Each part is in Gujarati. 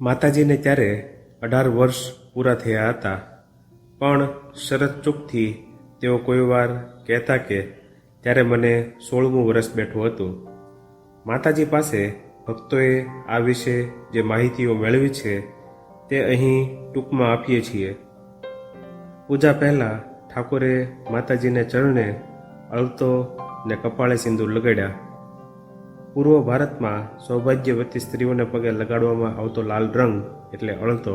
માતાજીને ત્યારે અઢાર વર્ષ પૂરા થયા હતા. પણ શરત ચૂકથી તેઓ કોઈ વાર કહેતા કે ત્યારે મને સોળમું વર્ષ બેઠું હતું. માતાજી પાસે ભક્તોએ આ વિશે જે માહિતીઓ મેળવી છે તે અહીં ટૂંકમાં આપીએ છીએ. પૂજા પહેલાં ઠાકોરે માતાજીને ચરણે અળતો ને કપાળે સિંદૂર લગાડ્યા. પૂર્વ ભારતમાં સૌભાગ્યવતી સ્ત્રીઓને પગે લગાડવામાં આવતો લાલ રંગ એટલે અળતો.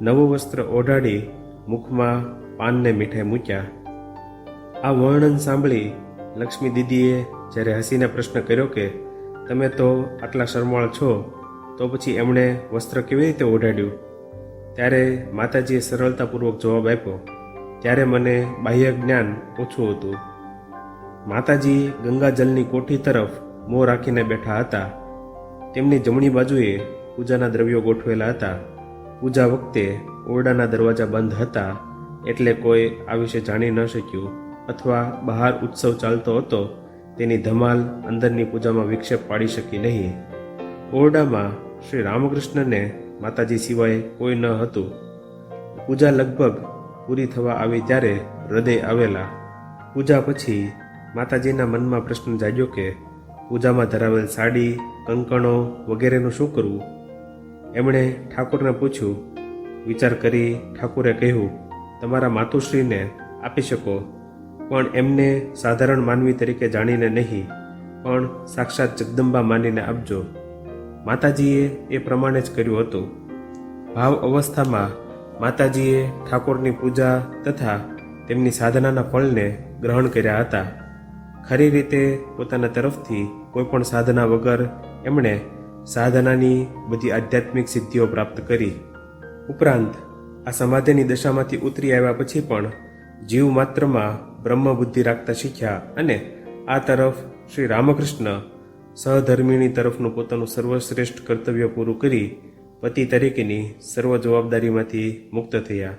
નવું વસ્ત્ર ઓઢાડી મુખમાં પાનને મીઠાઈ મૂક્યા. આ વર્ણન સાંભળી લક્ષ્મી દીદીએ જ્યારે હસીને પ્રશ્ન કર્યો કે, તમે તો આટલા શરમાળ છો, તો પછી એમણે વસ્ત્ર કેવી રીતે ઓઢાડ્યું? ત્યારે માતાજીએ સરળતાપૂર્વક જવાબ આપ્યો, ત્યારે મને બાહ્ય જ્ઞાન ઓછું હતું. માતાજી ગંગાજલની કોઠી તરફ મોં રાખીને બેઠા હતા. તેમની જમણી બાજુએ પૂજાના દ્રવ્યો ગોઠવેલા હતા. પૂજા વખતે ઓરડાના દરવાજા બંધ હતા એટલે કોઈ આ વિશે જાણી ન શક્યું અથવા બહાર ઉત્સવ ચાલતો હતો તેની ધમાલ અંદરની પૂજામાં વિક્ષેપ પાડી શકી નહીં. ઓરડામાં શ્રી રામકૃષ્ણને માતાજી સિવાય કોઈ ન હતું. પૂજા લગભગ પૂરી થવા આવી ત્યારે હૃદય આવેલા. પૂજા પછી માતાજીના મનમાં પ્રશ્ન જાગ્યો કે પૂજામાં ધરાવેલ સાડી, કંકણો વગેરેનું શું કરવું? એમણે ઠાકોરને પૂછ્યું, વિચાર કરી ઠાકુરે કહ્યું, તમારા માતુશ્રીને આપી શકો, પણ એમને સાધારણ માનવી તરીકે જાણીને નહીં, પણ સાક્ષાત જગદંબા માનીને આપજો. માતાજીએ એ પ્રમાણે જ કર્યું હતું. ભાવ અવસ્થામાં માતાજીએ ઠાકોરની પૂજા તથા તેમની સાધનાના ફળને ગ્રહણ કર્યા હતા. ખરી રીતે પોતાના તરફથી કોઈ પણ સાધના વગર એમણે સાધનાની બધી આધ્યાત્મિક સિદ્ધિઓ પ્રાપ્ત કરી. ઉપરાંત, આ સમાધિની દશામાંથી ઉતરી આવ્યા પછી પણ જીવ માત્રમાં બ્રહ્મ બુદ્ધિ રાખતા શીખ્યા અને આ તરફ શ્રી રામકૃષ્ણ સહધર્મિણી તરફનું પોતાનું સર્વશ્રેષ્ઠ કર્તવ્ય પૂરું કરી પતિ તરીકેની સર્વ જવાબદારીમાંથી મુક્ત થયા.